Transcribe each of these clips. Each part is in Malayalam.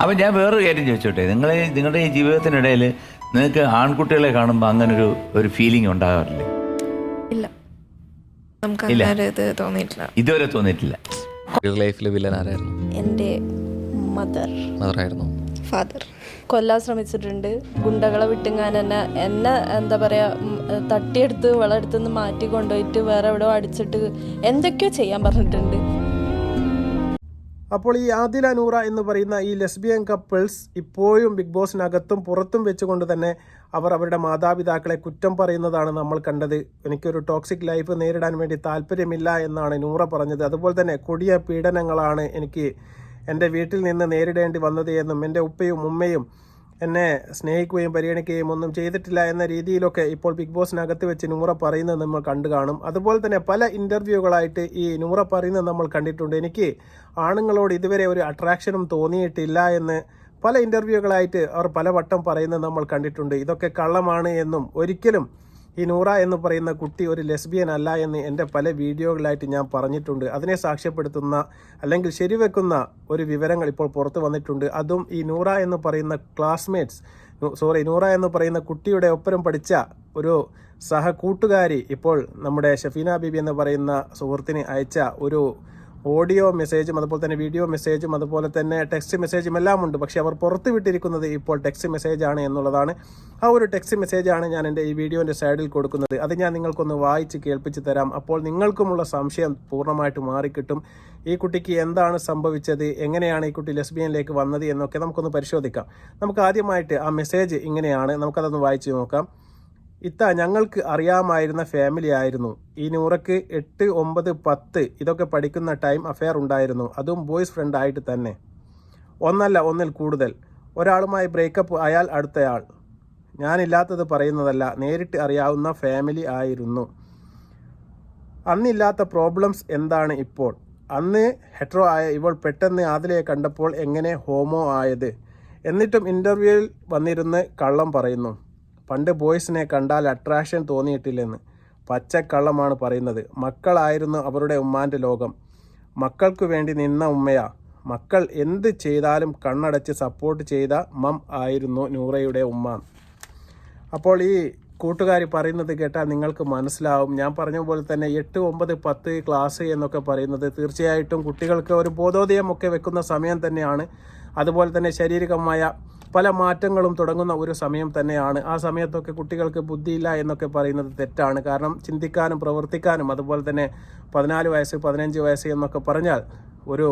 അപ്പം ഞാൻ വേറൊരു കാര്യം ചോദിച്ചോട്ടെ? നിങ്ങൾ നിങ്ങളുടെ ഈ ജീവിതത്തിനിടയിൽ നിങ്ങൾക്ക് ആൺകുട്ടികളെ കാണുമ്പോൾ അങ്ങനൊരു ഒരു ഫീലിംഗ് ഉണ്ടാകാറില്ലേ ഇല്ല. നമുക്ക് ഇല്ല. അങ്ങനെ ഇത് തോന്നിയിട്ടില്ല. ഇതുവരെ തോന്നിയിട്ടില്ല. റിയൽ ലൈഫിൽ വില്ലൻ ആരായിരുന്നു? എന്റെ മദർ മദറായിരുന്നു ഫാദർ കൊല്ലാൻ ശ്രമിച്ചിട്ടുണ്ട്. ഗുണ്ടകളെ വിട്ടുങ്ങാൻ എന്നെ എന്നെ എന്താ പറയുക തട്ടിയെടുത്ത് വളർത്തുനിന്ന് നിന്ന് മാറ്റി കൊണ്ടുപോയിട്ട് വേറെ എവിടെ അടിച്ചിട്ട് എന്തൊക്കെയോ ചെയ്യാൻ പറഞ്ഞിട്ടുണ്ട്. അപ്പോൾ ഈ ആദില നൂറ എന്ന് പറയുന്ന ഈ ലെസ്ബിയൻ കപ്പിൾസ് ഇപ്പോഴും ബിഗ് ബോസിനകത്തും പുറത്തും വെച്ചുകൊണ്ട് തന്നെ അവർ അവരുടെ മാതാപിതാക്കളെ കുറ്റം പറയുന്നതാണ് നമ്മൾ കണ്ടത്. എനിക്കൊരു ടോക്സിക് ലൈഫ് നേരിടാൻ വേണ്ടി താല്പര്യമില്ല എന്നാണ് നൂറ പറഞ്ഞത്. അതുപോലെ തന്നെ കൊടിയ പീഡനങ്ങളാണ് എനിക്ക് എന്റെ വീട്ടിൽ നിന്ന് നേരിടേണ്ടി വന്നത് എന്നും എന്റെ ഉപ്പയും ഉമ്മയും എന്നെ സ്നേഹിക്കുകയും പരിഗണിക്കുകയും ഒന്നും ചെയ്തിട്ടില്ല എന്ന രീതിയിലൊക്കെ ഇപ്പോൾ ബിഗ് ബോസിനകത്ത് വെച്ച് നൂറ പറയുന്നത് നമ്മൾ കണ്ടു കാണും. അതുപോലെ തന്നെ പല ഇന്റർവ്യൂകളായിട്ട് ഈ നൂറ പറയുന്നത് നമ്മൾ കണ്ടിട്ടുണ്ട്. എനിക്ക് ആണുങ്ങളോട് ഇതുവരെ ഒരു അട്രാക്ഷനും തോന്നിയിട്ടില്ല എന്ന് പല ഇന്റർവ്യൂകളായിട്ട് അവർ പലവട്ടം പറയുന്നത് നമ്മൾ കണ്ടിട്ടുണ്ട്. ഇതൊക്കെ കള്ളമാണ് എന്നും ഒരിക്കലും ഈ നൂറ എന്ന് പറയുന്ന കുട്ടി ഒരു ലെസ്ബിയൻ അല്ല എന്ന് എന്റെ പല വീഡിയോകളായിട്ട് ഞാൻ പറഞ്ഞിട്ടുണ്ട്. അതിനെ സാക്ഷ്യപ്പെടുത്തുന്ന അല്ലെങ്കിൽ ശരിവെക്കുന്ന ഒരു വിവരങ്ങൾ ഇപ്പോൾ പുറത്തു വന്നിട്ടുണ്ട്. അതും ഈ നൂറ എന്ന് പറയുന്ന ക്ലാസ്മേറ്റ്സ് സോറി നൂറ എന്ന് പറയുന്ന കുട്ടിയുടെ ഒപ്പരം പഠിച്ച ഒരു സഹകൂട്ടുകാരി ഇപ്പോൾ നമ്മുടെ ഷഫീന ബീബി എന്ന് പറയുന്ന സുഹൃത്തിന് അയച്ച ഒരു ഓഡിയോ മെസ്സേജും അതുപോലെ തന്നെ വീഡിയോ മെസ്സേജും അതുപോലെ തന്നെ ടെക്സ്റ്റ് മെസ്സേജും എല്ലാം ഉണ്ട്. പക്ഷേ അവർ പുറത്ത് വിട്ടിരിക്കുന്നത് ഇപ്പോൾ ടെക്സ്റ്റ് മെസ്സേജാണ് എന്നുള്ളതാണ്. ആ ഒരു ടെക്സ്റ്റ് മെസ്സേജാണ് ഞാൻ എന്റെ ഈ വീഡിയോന്റെ സൈഡിൽ കൊടുക്കുന്നത്. അത് ഞാൻ നിങ്ങൾക്കൊന്ന് വായിച്ച് കേൾപ്പിച്ച് തരാം. അപ്പോൾ നിങ്ങൾക്കുമുള്ള സംശയം പൂർണമായിട്ട് മാറിക്കിട്ടും. ഈ കുട്ടിക്ക് എന്താണ് സംഭവിച്ചത്? എങ്ങനെയാണ് ഈ കുട്ടി ലെസ്ബിയനിലേക്ക് വന്നത് എന്നൊക്കെ നമുക്കൊന്ന് പരിശോധിക്കാം. നമുക്ക് ആദ്യമായിട്ട് ആ മെസ്സേജ് ഇങ്ങനെയാണ്. നമുക്കതൊന്ന് വായിച്ച് നോക്കാം. ഇത്ത ഞങ്ങൾക്ക് അറിയാമായിരുന്ന ഫാമിലി ആയിരുന്നു. ഈ നൂറക്ക് എട്ട് ഒമ്പത് പത്ത് ഇതൊക്കെ പഠിക്കുന്ന ടൈം അഫെയർ ഉണ്ടായിരുന്നു. അതും ബോയ്സ് ഫ്രണ്ട് ആയിട്ട് തന്നെ. ഒന്നല്ല ഒന്നിൽ കൂടുതൽ. ഒരാളുമായി ബ്രേക്കപ്പ് അയാൾ അടുത്തയാൾ. ഞാനില്ലാത്തത് പറയുന്നതല്ല നേരിട്ട് അറിയാവുന്ന ഫാമിലി ആയിരുന്നു. അന്നില്ലാത്ത പ്രോബ്ലംസ് എന്താണ് ഇപ്പോൾ? അന്ന് ഹെട്രോ ആയ ഇവൾ പെട്ടെന്ന് ആദിലയെ കണ്ടപ്പോൾ എങ്ങനെ ഹോമോ ആയത്? എന്നിട്ടും ഇന്റർവ്യൂവിൽ വന്നിരുന്ന് കള്ളം പറയുന്നു. പണ്ട് ബോയ്സിനെ കണ്ടാൽ അട്രാക്ഷൻ തോന്നിയിട്ടില്ലെന്ന് പച്ചക്കള്ളമാണ് പറയുന്നത്. മക്കളായിരുന്നു അവരുടെ ഉമ്മാന്റെ ലോകം. മക്കൾക്ക് വേണ്ടി നിന്ന ഉമ്മയാ. മക്കൾ എന്ത് ചെയ്താലും കണ്ണടച്ച് സപ്പോർട്ട് ചെയ്ത മം ആയിരുന്നു നൂറയുടെ ഉമ്മ. അപ്പോൾ ഈ കൂട്ടുകാരി പറയുന്നത് കേട്ടാൽ നിങ്ങൾക്ക് മനസ്സിലാവും. ഞാൻ പറഞ്ഞ പോലെ തന്നെ എട്ട് ഒമ്പത് പത്ത് ക്ലാസ് എന്നൊക്കെ പറയുന്നത് തീർച്ചയായിട്ടും കുട്ടികൾക്ക് ഒരു ബോധോദയമൊക്കെ വെക്കുന്ന സമയം തന്നെയാണ്. അതുപോലെ തന്നെ ശാരീരികമായ പല മാറ്റങ്ങളും തുടങ്ങുന്ന ഒരു സമയം തന്നെയാണ്. ആ സമയത്തൊക്കെ കുട്ടികൾക്ക് ബുദ്ധിയില്ല എന്നൊക്കെ പറയുന്നത് തെറ്റാണ്. കാരണം ചിന്തിക്കാനും പ്രവർത്തിക്കാനും അതുപോലെ തന്നെ പതിനാല് വയസ്സ് പതിനഞ്ച് വയസ്സ് എന്നൊക്കെ പറഞ്ഞാൽ ഒരു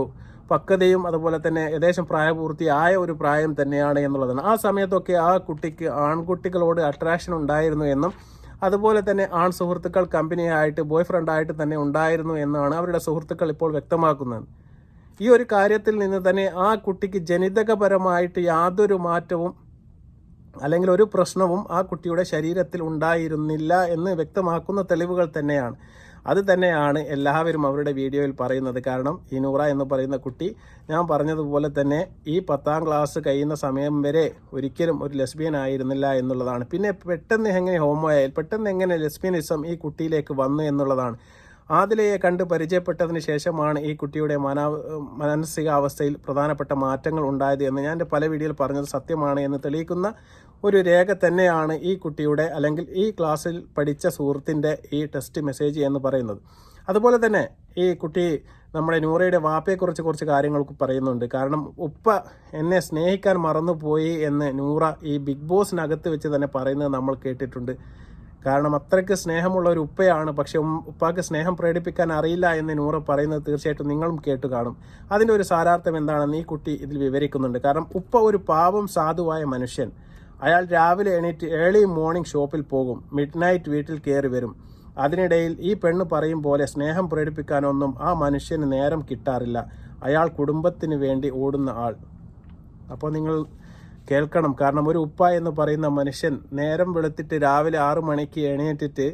പക്വതയും അതുപോലെ തന്നെ ഏകദേശം പ്രായപൂർത്തിയായ ഒരു പ്രായം തന്നെയാണ് എന്നുള്ളതാണ്. ആ സമയത്തൊക്കെ ആ കുട്ടിക്ക് ആൺകുട്ടികളോട് അട്രാക്ഷൻ ഉണ്ടായിരുന്നു എന്നും അതുപോലെ തന്നെ ആൺ സുഹൃത്തുക്കൾ കമ്പനിയായിട്ട് ബോയ് ഫ്രണ്ടായിട്ട് തന്നെ ഉണ്ടായിരുന്നു എന്നാണ് അവരുടെ സുഹൃത്തുക്കൾ ഇപ്പോൾ വ്യക്തമാക്കുന്നത്. ഈ ഒരു കാര്യത്തിൽ നിന്ന് തന്നെ ആ കുട്ടിക്ക് ജനിതകപരമായിട്ട് യാതൊരു മാറ്റവും അല്ലെങ്കിൽ ഒരു പ്രശ്നവും ആ കുട്ടിയുടെ ശരീരത്തിൽ ഉണ്ടായിരുന്നില്ല എന്ന് വ്യക്തമാക്കുന്ന തെളിവുകൾ തന്നെയാണ്. അത് തന്നെയാണ് എല്ലാവരും അവരുടെ വീഡിയോയിൽ പറയുന്നത്. കാരണം ഈ നൂറ എന്ന് പറയുന്ന കുട്ടി ഞാൻ പറഞ്ഞതുപോലെ തന്നെ ഈ പത്താം ക്ലാസ് കഴിയുന്ന സമയം വരെ ഒരിക്കലും ഒരു ലെസ്ബിയൻ ആയിരുന്നില്ല എന്നുള്ളതാണ്. പിന്നെ പെട്ടെന്ന് എങ്ങനെ ഹോമോ ആയാൽ പെട്ടെന്ന് എങ്ങനെ ലെസ്ബിയനിസം ഈ കുട്ടിയിലേക്ക് വന്നു എന്നുള്ളതാണ്. ആദിലയെ കണ്ട് പരിചയപ്പെട്ടതിന് ശേഷമാണ് ഈ കുട്ടിയുടെ മനാ മാനസികാവസ്ഥയിൽ പ്രധാനപ്പെട്ട മാറ്റങ്ങൾ ഉണ്ടായത് എന്ന് ഞാൻ എന്റെ പല വീഡിയോയിൽ പറഞ്ഞത് സത്യമാണ് എന്ന് തെളിയിക്കുന്ന ഒരു രേഖ തന്നെയാണ് ഈ കുട്ടിയുടെ അല്ലെങ്കിൽ ഈ ക്ലാസ്സിൽ പഠിച്ച സുഹൃത്തിന്റെ ഈ ടെസ്റ്റ് മെസ്സേജ് എന്ന് പറയുന്നത്. അതുപോലെ തന്നെ ഈ കുട്ടി നമ്മുടെ നൂറയുടെ വാപ്പയെക്കുറിച്ച് കുറച്ച് കാര്യങ്ങൾ പറയുന്നുണ്ട്. കാരണം ഉപ്പ എന്നെ സ്നേഹിക്കാൻ മറന്നുപോയി എന്ന് നൂറ ഈ ബിഗ് ബോസിനകത്ത് വെച്ച് തന്നെ പറയുന്നത് നമ്മൾ കേട്ടിട്ടുണ്ട്. കാരണം അത്രയ്ക്ക് സ്നേഹമുള്ള ഒരു ഉപ്പയാണ് പക്ഷെ ഉപ്പാക്ക് സ്നേഹം പ്രകടിപ്പിക്കാൻ അറിയില്ല എന്ന് നൂറ് പറയുന്നത് തീർച്ചയായിട്ടും നിങ്ങളും കേട്ടു കാണും. അതിന്റെ ഒരു സാരാർത്ഥം എന്താണെന്ന് ഈ കുട്ടി ഇതിൽ വിവരിക്കുന്നുണ്ട്. കാരണം ഉപ്പ ഒരു പാവം സാധുവായ മനുഷ്യൻ. അയാൾ രാവിലെ എണീറ്റ് ഏർലി മോർണിംഗ് ഷോപ്പിൽ പോകും. മിഡ് നൈറ്റ് വീട്ടിൽ കയറി വരും. അതിനിടയിൽ ഈ പെണ്ണ് പറയും പോലെ സ്നേഹം പ്രകടിപ്പിക്കാനൊന്നും ആ മനുഷ്യന് നേരം കിട്ടാറില്ല. അയാൾ കുടുംബത്തിന് വേണ്ടി ഓടുന്ന ആൾ. അപ്പോൾ നിങ്ങൾ കേൾക്കണം. കാരണം ഒരു ഉപ്പ എന്ന് പറയുന്ന മനുഷ്യൻ നേരം വെളുത്തിട്ട് രാവിലെ ആറു മണിക്ക് എണീറ്റിട്ട്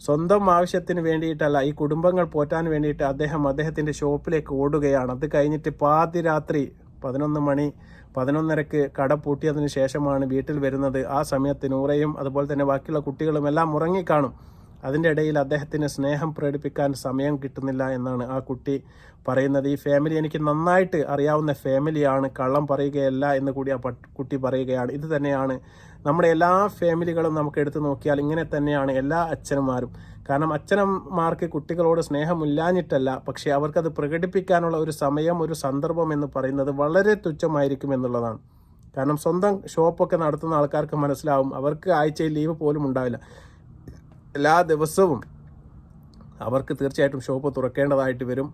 സ്വന്തം ആവശ്യത്തിന് വേണ്ടിയിട്ടല്ല ഈ കുടുംബങ്ങൾ പോറ്റാൻ വേണ്ടിയിട്ട് അദ്ദേഹം അദ്ദേഹത്തിന്റെ ഷോപ്പിലേക്ക് ഓടുകയാണ്. അത് കഴിഞ്ഞിട്ട് പാതിരാത്രി പതിനൊന്ന് മണി പതിനൊന്നരക്ക് കട പൂട്ടിയതിന് ശേഷമാണ് വീട്ടിൽ വരുന്നത്. ആ സമയത്ത് നൂറയും അതുപോലെ തന്നെ ബാക്കിയുള്ള കുട്ടികളും എല്ലാം ഉറങ്ങിക്കാണും. അതിന്റെ ഇടയിൽ അദ്ദേഹത്തിന് സ്നേഹം പ്രകടിപ്പിക്കാൻ സമയം കിട്ടുന്നില്ല എന്നാണ് ആ കുട്ടി പറയുന്നത്. ഈ ഫാമിലി എനിക്ക് നന്നായിട്ട് അറിയാവുന്ന ഫാമിലിയാണ് കള്ളം പറയുകയല്ല എന്ന് കൂടി ആ കുട്ടി പറയുകയാണ്. ഇത് തന്നെയാണ് നമ്മുടെ എല്ലാ ഫാമിലികളും നമുക്ക് എടുത്തു നോക്കിയാൽ ഇങ്ങനെ തന്നെയാണ് എല്ലാ അച്ഛന്മാരും. കാരണം അച്ഛനന്മാർക്ക് കുട്ടികളോട് സ്നേഹമില്ലാഞ്ഞിട്ടല്ല പക്ഷേ അവർക്കത് പ്രകടിപ്പിക്കാനുള്ള ഒരു സമയം ഒരു സന്ദർഭം എന്ന് പറയുന്നത് വളരെ തുച്ഛമായിരിക്കും എന്നുള്ളതാണ്. കാരണം സ്വന്തം ഷോപ്പൊക്കെ നടത്തുന്ന ആൾക്കാർക്ക് മനസ്സിലാവും അവർക്ക് ആഴ്ചയിൽ ലീവ് പോലും ഉണ്ടാവില്ല. എല്ലാ ദിവസവും അവർക്ക് തീർച്ചയായിട്ടും ഷോപ്പ് തുറക്കേണ്ടതായിട്ട് വരും.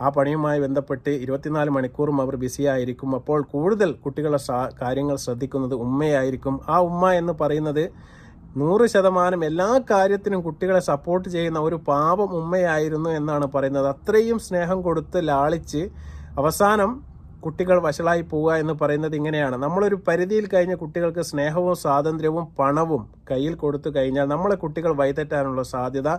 ആ പണിയുമായി ബന്ധപ്പെട്ട് ഇരുപത്തിനാല് മണിക്കൂറും അവർ ബിസിയായിരിക്കും. അപ്പോൾ കൂടുതൽ കുട്ടികളെ കാര്യങ്ങൾ ശ്രദ്ധിക്കുന്നത് ഉമ്മയായിരിക്കും. ആ ഉമ്മ എന്ന് പറയുന്നത് നൂറ് ശതമാനം എല്ലാ കാര്യത്തിനും കുട്ടികളെ സപ്പോർട്ട് ചെയ്യുന്ന ഒരു പാപം ഉമ്മയായിരുന്നു എന്നാണ് പറയുന്നത്. അത്രയും സ്നേഹം കൊടുത്ത് ലാളിച്ച് അവസാനം കുട്ടികൾ വഷളായി പോവുക എന്ന് പറയുന്നത് ഇങ്ങനെയാണ്. നമ്മളൊരു പരിധിയിൽ കഴിഞ്ഞ കുട്ടികൾക്ക് സ്നേഹവും സ്വാതന്ത്ര്യവും പണവും കയ്യിൽ കൊടുത്തു കഴിഞ്ഞാൽ നമ്മളെ കുട്ടികൾ വൈതെറ്റാനുള്ള സാധ്യത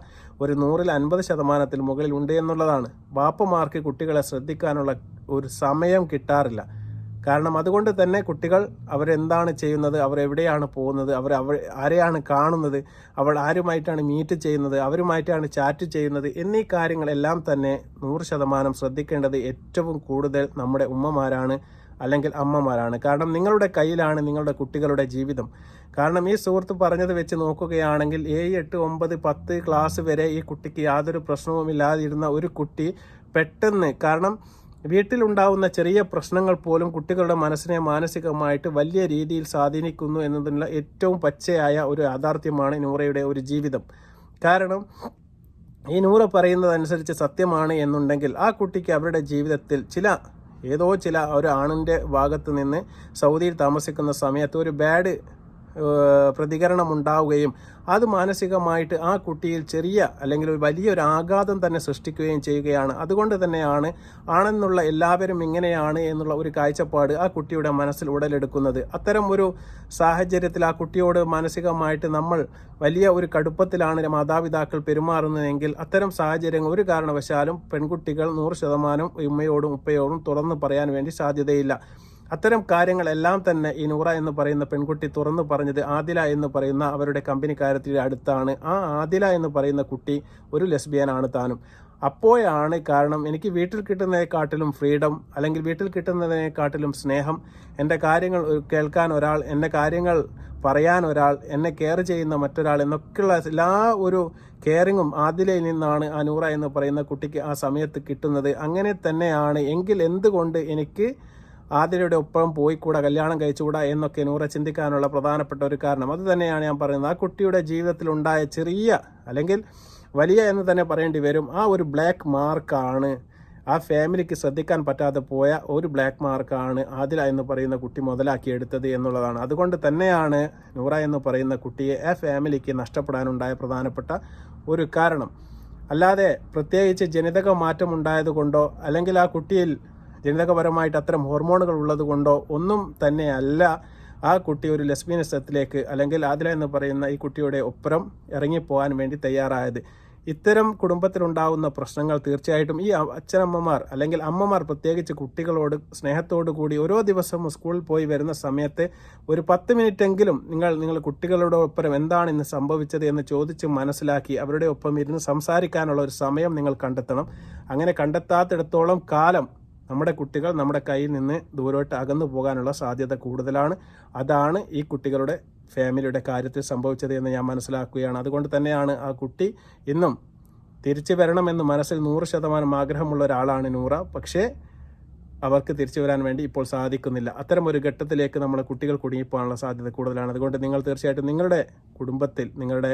ഒരു നൂറിൽ അൻപത് ശതമാനത്തിൽ മുകളിൽ ഉണ്ട് എന്നുള്ളതാണ്. ബാപ്പമാർക്ക് കുട്ടികളെ ശ്രദ്ധിക്കാനുള്ള ഒരു സമയം കിട്ടാറില്ല. കാരണം അതുകൊണ്ട് തന്നെ കുട്ടികൾ അവരെന്താണ് ചെയ്യുന്നത്? അവർ എവിടെയാണ് പോകുന്നത്? അവർ അവർ ആരെയാണ് കാണുന്നത്? അവൾ ആരുമായിട്ടാണ് മീറ്റ് ചെയ്യുന്നത്? അവരുമായിട്ടാണ് ചാറ്റ് ചെയ്യുന്നത്? എന്നീ കാര്യങ്ങളെല്ലാം തന്നെ നൂറ് ശതമാനം ശ്രദ്ധിക്കേണ്ടത് ഏറ്റവും കൂടുതൽ നമ്മുടെ ഉമ്മമാരാണ് അല്ലെങ്കിൽ അമ്മമാരാണ്. കാരണം നിങ്ങളുടെ കയ്യിലാണ് നിങ്ങളുടെ കുട്ടികളുടെ ജീവിതം. കാരണം ഈ സുഹൃത്ത് പറഞ്ഞത് വെച്ച് നോക്കുകയാണെങ്കിൽ ഏഴ് എട്ട് ഒമ്പത് പത്ത് ക്ലാസ് വരെ ഈ കുട്ടിക്ക് യാതൊരു പ്രശ്നവുമില്ലാതിരുന്ന ഒരു കുട്ടി പെട്ടെന്ന് കാരണം വീട്ടിലുണ്ടാവുന്ന ചെറിയ പ്രശ്നങ്ങൾ പോലും കുട്ടികളുടെ മനസ്സിനെ മാനസികമായിട്ട് വലിയ രീതിയിൽ സ്വാധീനിക്കുന്നു എന്നതിനുള്ള ഏറ്റവും പച്ചയായ ഒരു യാഥാർത്ഥ്യമാണ് നൂറയുടെ ഒരു ജീവിതം. കാരണം ഈ നൂറ പറയുന്നതനുസരിച്ച് സത്യമാണ് എന്നുണ്ടെങ്കിൽ ആ കുട്ടിക്ക് അവരുടെ ജീവിതത്തിൽ ചില ഏതോ ചില ഒരു ആണിന്റെ ഭാഗത്ത് നിന്ന് സൗദിയിൽ താമസിക്കുന്ന സമയത്ത് ഒരു ബാഡ് പ്രതികരണം ഉണ്ടാവുകയും അത് മാനസികമായിട്ട് ആ കുട്ടിയിൽ ചെറിയ അല്ലെങ്കിൽ ഒരു വലിയൊരു ആഘാതം തന്നെ സൃഷ്ടിക്കുകയും ചെയ്യുകയാണ്. അതുകൊണ്ട് തന്നെയാണ് ആണെന്നുള്ള എല്ലാവരും ഇങ്ങനെയാണ് എന്നുള്ള ഒരു കാഴ്ചപ്പാട് ആ കുട്ടിയുടെ മനസ്സിൽ ഉടലെടുക്കുന്നത്. അത്തരം ഒരു സാഹചര്യത്തിൽ ആ കുട്ടിയോട് മാനസികമായിട്ട് നമ്മൾ വലിയ ഒരു കടുപ്പത്തിലാണ് മാതാപിതാക്കൾ പെരുമാറുന്നതെങ്കിൽ അത്തരം സാഹചര്യങ്ങൾ ഒരു കാരണവശാലും പെൺകുട്ടികൾ നൂറ് ശതമാനം ഉമ്മയോടും ഉപ്പയോടും തുറന്നു പറയാൻ വേണ്ടി സാധ്യതയില്ല. അത്തരം കാര്യങ്ങളെല്ലാം തന്നെ ഈ നൂറ എന്ന് പറയുന്ന പെൺകുട്ടി തുറന്നു പറഞ്ഞത് ആദില എന്ന് പറയുന്ന അവരുടെ കമ്പനിക്കാരത്തിന്റെ അടുത്താണ്. ആ ആദില എന്ന് പറയുന്ന കുട്ടി ഒരു ലെസ്ബിയനാണ് താനും. അപ്പോഴാണ് കാരണം എനിക്ക് വീട്ടിൽ കിട്ടുന്നതിനെക്കാട്ടിലും ഫ്രീഡം അല്ലെങ്കിൽ വീട്ടിൽ കിട്ടുന്നതിനെക്കാട്ടിലും സ്നേഹം എന്റെ കാര്യങ്ങൾ കേൾക്കാൻ ഒരാൾ എന്റെ കാര്യങ്ങൾ പറയാൻ ഒരാൾ എന്നെ കെയർ ചെയ്യുന്ന മറ്റൊരാൾ എന്നൊക്കെയുള്ള എല്ലാ ഒരു കെയറിങ്ങും ആദിലയിൽ നിന്നാണ് ആ നൂറ എന്ന് പറയുന്ന കുട്ടിക്ക് ആ സമയത്ത് കിട്ടുന്നത്. അങ്ങനെ തന്നെയാണ് എങ്കിൽ എന്തുകൊണ്ട് എനിക്ക് ആതിരയുടെ ഒപ്പം പോയിക്കൂടാ കല്യാണം കഴിച്ചുകൂടാ എന്നൊക്കെ നൂറ ചിന്തിക്കാനുള്ള പ്രധാനപ്പെട്ട ഒരു കാരണം. അത് തന്നെയാണ് ഞാൻ പറയുന്നത്. ആ കുട്ടിയുടെ ജീവിതത്തിൽ ഉണ്ടായ ചെറിയ അല്ലെങ്കിൽ വലിയ എന്ന് തന്നെ പറയേണ്ടി വരും. ആ ഒരു ബ്ലാക്ക് മാർക്കാണ് ആ ഫാമിലിക്ക് ശ്രദ്ധിക്കാൻ പറ്റാതെ പോയ ഒരു ബ്ലാക്ക് മാർക്കാണ് ആദില എന്ന് പറയുന്ന കുട്ടി മുതലാക്കിയെടുത്തത് എന്നുള്ളതാണ്. അതുകൊണ്ട് തന്നെയാണ് നൂറ എന്ന് പറയുന്ന കുട്ടിയെ ആ ഫാമിലിക്ക് നഷ്ടപ്പെടാനുണ്ടായ പ്രധാനപ്പെട്ട ഒരു കാരണം. അല്ലാതെ പ്രത്യേകിച്ച് ജനിതക മാറ്റം ഉണ്ടായതുകൊണ്ടോ അല്ലെങ്കിൽ ആ കുട്ടിയിൽ ജനിതകപരമായിട്ട് അത്തരം ഹോർമോണുകൾ ഉള്ളത് കൊണ്ടോ ഒന്നും തന്നെയല്ല ആ കുട്ടി ഒരു ലെസ്ബിയനിസത്തിലേക്ക് അല്ലെങ്കിൽ ആദില എന്ന് പറയുന്ന ഈ കുട്ടിയുടെ ഒപ്പരം ഇറങ്ങിപ്പോകാൻ വേണ്ടി തയ്യാറായത്. ഇത്തരം കുടുംബത്തിലുണ്ടാകുന്ന പ്രശ്നങ്ങൾ തീർച്ചയായിട്ടും ഈ അച്ഛനമ്മമാർ അല്ലെങ്കിൽ അമ്മമാർ പ്രത്യേകിച്ച് കുട്ടികളോട് സ്നേഹത്തോടു കൂടി ഓരോ ദിവസവും സ്കൂളിൽ പോയി വരുന്ന സമയത്ത് ഒരു പത്ത് മിനിറ്റെങ്കിലും നിങ്ങൾ നിങ്ങൾ കുട്ടികളുടെ ഒപ്പം എന്താണ് ഇന്ന് സംഭവിച്ചത് എന്ന് ചോദിച്ച് മനസ്സിലാക്കി അവരുടെ ഒപ്പം ഇരുന്ന് സംസാരിക്കാനുള്ള ഒരു സമയം നിങ്ങൾ കണ്ടെത്തണം. അങ്ങനെ കണ്ടെത്താത്തിടത്തോളം കാലം നമ്മുടെ കുട്ടികൾ നമ്മുടെ കയ്യിൽ നിന്ന് ദൂരോട്ട് അകന്നു പോകാനുള്ള സാധ്യത കൂടുതലാണ്. അതാണ് ഈ കുട്ടികളുടെ ഫാമിലിയുടെ കാര്യത്തിൽ സംഭവിച്ചത് എന്ന് ഞാൻ മനസ്സിലാക്കുകയാണ്. അതുകൊണ്ട് തന്നെയാണ് ആ കുട്ടി ഇന്നും തിരിച്ചു വരണമെന്ന് മനസ്സിൽ നൂറ് ശതമാനം ആഗ്രഹമുള്ള ഒരാളാണ് നൂറ. പക്ഷേ അവർക്ക് തിരിച്ചു വരാൻ വേണ്ടി ഇപ്പോൾ സാധിക്കുന്നില്ല. അത്തരം ഒരു ഘട്ടത്തിലേക്ക് നമ്മളെ കുട്ടികൾ കുടുങ്ങിപ്പോകാനുള്ള സാധ്യത കൂടുതലാണ്. അതുകൊണ്ട് നിങ്ങൾ തീർച്ചയായിട്ടും നിങ്ങളുടെ കുടുംബത്തിൽ നിങ്ങളുടെ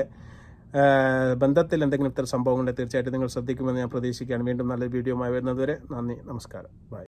ബന്ധത്തിൽ എന്തെങ്കിലും ഇത്തരം സംഭവങ്ങളുണ്ടെങ്കിൽ തീർച്ചയായിട്ടും നിങ്ങൾ ശ്രദ്ധിക്കുമെന്ന് ഞാൻ പ്രതീക്ഷിക്കുകയാണ്. വീണ്ടും നല്ലൊരു വീഡിയോ ആയി വരുന്നതുവരെ നന്ദി നമസ്കാരം. ബൈ